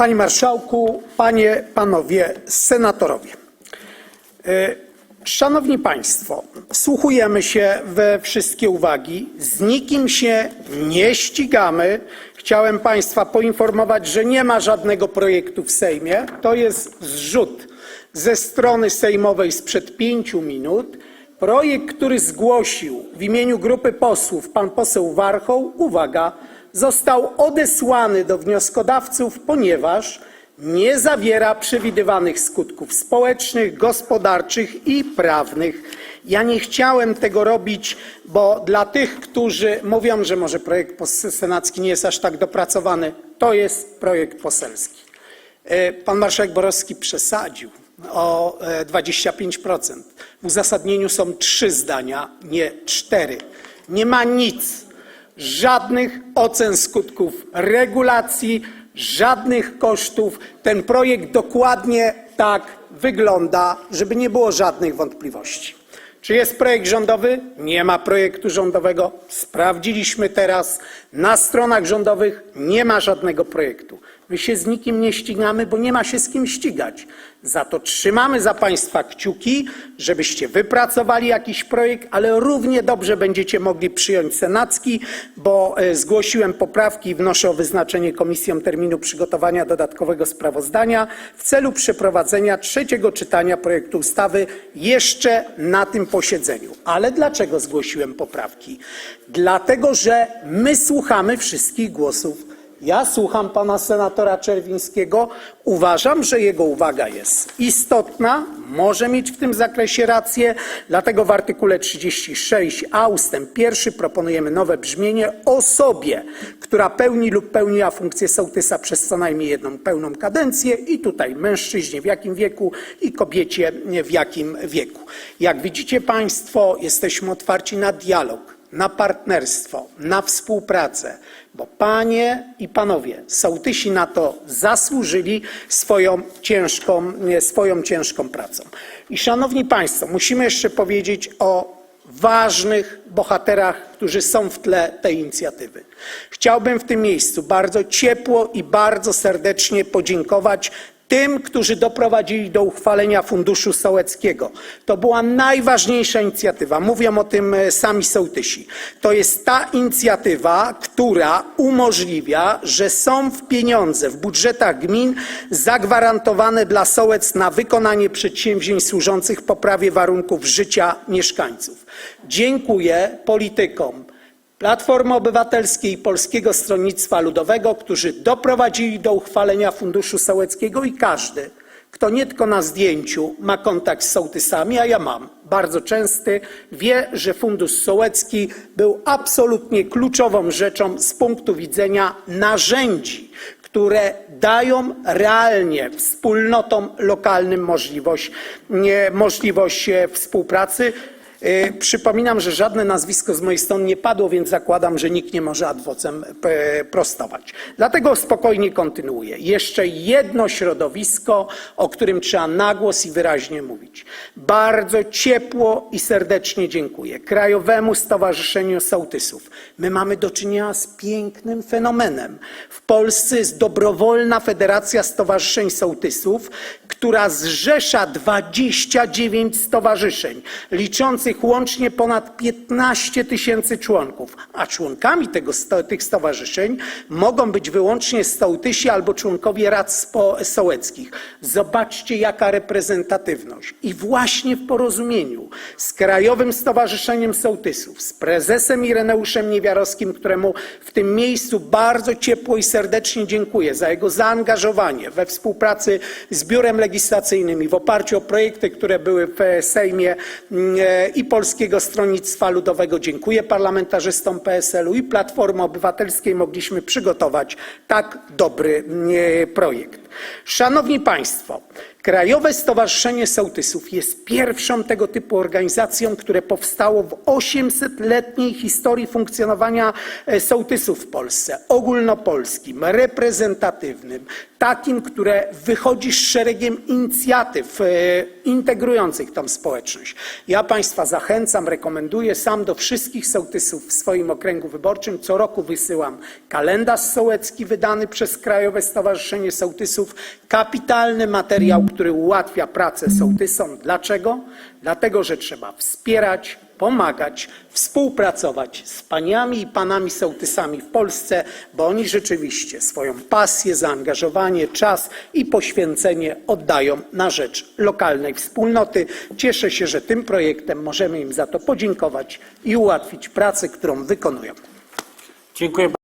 Panie Marszałku, Panie, Panowie Senatorowie. E, Szanowni Państwo, wsłuchujemy się we wszystkie uwagi, z nikim się nie ścigamy. Chciałem Państwa poinformować, że nie ma żadnego projektu w Sejmie. To jest zrzut ze strony sejmowej sprzed pięciu minut. Projekt, który zgłosił w imieniu grupy posłów pan poseł Warchoł, uwaga, został odesłany do wnioskodawców, ponieważ nie zawiera przewidywanych skutków społecznych, gospodarczych i prawnych. Ja nie chciałem tego robić, bo dla tych, którzy mówią, że może projekt senacki nie jest aż tak dopracowany, to jest projekt poselski. E, Pan marszałek Borowski przesadził o e, 25%. W uzasadnieniu są trzy zdania, nie cztery. Nie ma nic, żadnych ocen skutków regulacji, żadnych kosztów. Ten projekt dokładnie tak wygląda, żeby nie było żadnych wątpliwości. Czy jest projekt rządowy? Nie ma projektu rządowego. Sprawdziliśmy teraz. Na stronach rządowych nie ma żadnego projektu. My się z nikim nie ścigamy, bo nie ma się z kim ścigać. Za to trzymamy za Państwa kciuki, żebyście wypracowali jakiś projekt, ale równie dobrze będziecie mogli przyjąć senacki, bo e, zgłosiłem poprawki i wnoszę o wyznaczenie komisjom terminu przygotowania dodatkowego sprawozdania w celu przeprowadzenia trzeciego czytania projektu ustawy jeszcze na tym posiedzeniu. Ale dlaczego zgłosiłem poprawki? Dlatego, że my słuchamy wszystkich głosów. Ja słucham pana senatora Czerwińskiego. Uważam, że jego uwaga jest istotna, może mieć w tym zakresie rację, dlatego w artykule 36a ustęp pierwszy proponujemy nowe brzmienie osobie, która pełni lub pełniła funkcję sołtysa przez co najmniej jedną pełną kadencję i tutaj mężczyźnie w jakim wieku i kobiecie w jakim wieku. Jak widzicie państwo, jesteśmy otwarci na dialog na partnerstwo, na współpracę, bo panie i panowie sołtysi na to zasłużyli swoją ciężką, swoją ciężką pracą. I szanowni państwo, musimy jeszcze powiedzieć o ważnych bohaterach, którzy są w tle tej inicjatywy. Chciałbym w tym miejscu bardzo ciepło i bardzo serdecznie podziękować tym, którzy doprowadzili do uchwalenia Funduszu Sołeckiego. To była najważniejsza inicjatywa. Mówią o tym e, sami sołtysi. To jest ta inicjatywa, która umożliwia, że są w pieniądze w budżetach gmin zagwarantowane dla sołec na wykonanie przedsięwzięć służących poprawie warunków życia mieszkańców. Dziękuję politykom Platformy Obywatelskiej i Polskiego Stronnictwa Ludowego, którzy doprowadzili do uchwalenia Funduszu Sołeckiego i każdy, kto nie tylko na zdjęciu ma kontakt z sołtysami, a ja mam bardzo częsty, wie, że Fundusz Sołecki był absolutnie kluczową rzeczą z punktu widzenia narzędzi, które dają realnie wspólnotom lokalnym możliwość, możliwość e, współpracy. E, Przypominam, że żadne nazwisko z mojej strony nie padło, więc zakładam, że nikt nie może adwocem e, prostować. Dlatego spokojnie kontynuuję. Jeszcze jedno środowisko, o którym trzeba nagłos i wyraźnie mówić. Bardzo ciepło i serdecznie dziękuję Krajowemu Stowarzyszeniu Sołtysów. My mamy do czynienia z pięknym fenomenem. W Polsce jest dobrowolna Federacja Stowarzyszeń Sołtysów, która zrzesza 29 stowarzyszeń, liczących łącznie ponad 15 tysięcy członków, a członkami tego, tych stowarzyszeń mogą być wyłącznie sołtysi albo członkowie rad spo- sołeckich. Zobaczcie, jaka reprezentatywność. I właśnie w porozumieniu z Krajowym Stowarzyszeniem Sołtysów, z prezesem Ireneuszem Niewiarowskim, któremu w tym miejscu bardzo ciepło i serdecznie dziękuję za jego zaangażowanie we współpracy z Biurem Legislacyjnym i w oparciu o projekty, które były w Sejmie mm, e, i Polskiego Stronnictwa Ludowego. Dziękuję parlamentarzystom PSL-u i Platformy Obywatelskiej. Mogliśmy przygotować tak dobry mm, projekt. Szanowni Państwo, Krajowe Stowarzyszenie Sołtysów jest pierwszą tego typu organizacją, które powstało w 800-letniej historii funkcjonowania e, sołtysów w Polsce, ogólnopolskim, reprezentatywnym, takim, które wychodzi z szeregiem inicjatyw e, integrujących tą społeczność. Ja Państwa zachęcam, rekomenduję sam do wszystkich sołtysów w swoim okręgu wyborczym. Co roku wysyłam kalendarz sołecki wydany przez Krajowe Stowarzyszenie Sołtysów. Kapitalny materiał, który ułatwia pracę sołtysom. Dlaczego? Dlatego, że trzeba wspierać, pomagać, współpracować z paniami i panami sołtysami w Polsce, bo oni rzeczywiście swoją pasję, zaangażowanie, czas i poświęcenie oddają na rzecz lokalnej wspólnoty. Cieszę się, że tym projektem możemy im za to podziękować i ułatwić pracę, którą wykonują. Dziękuję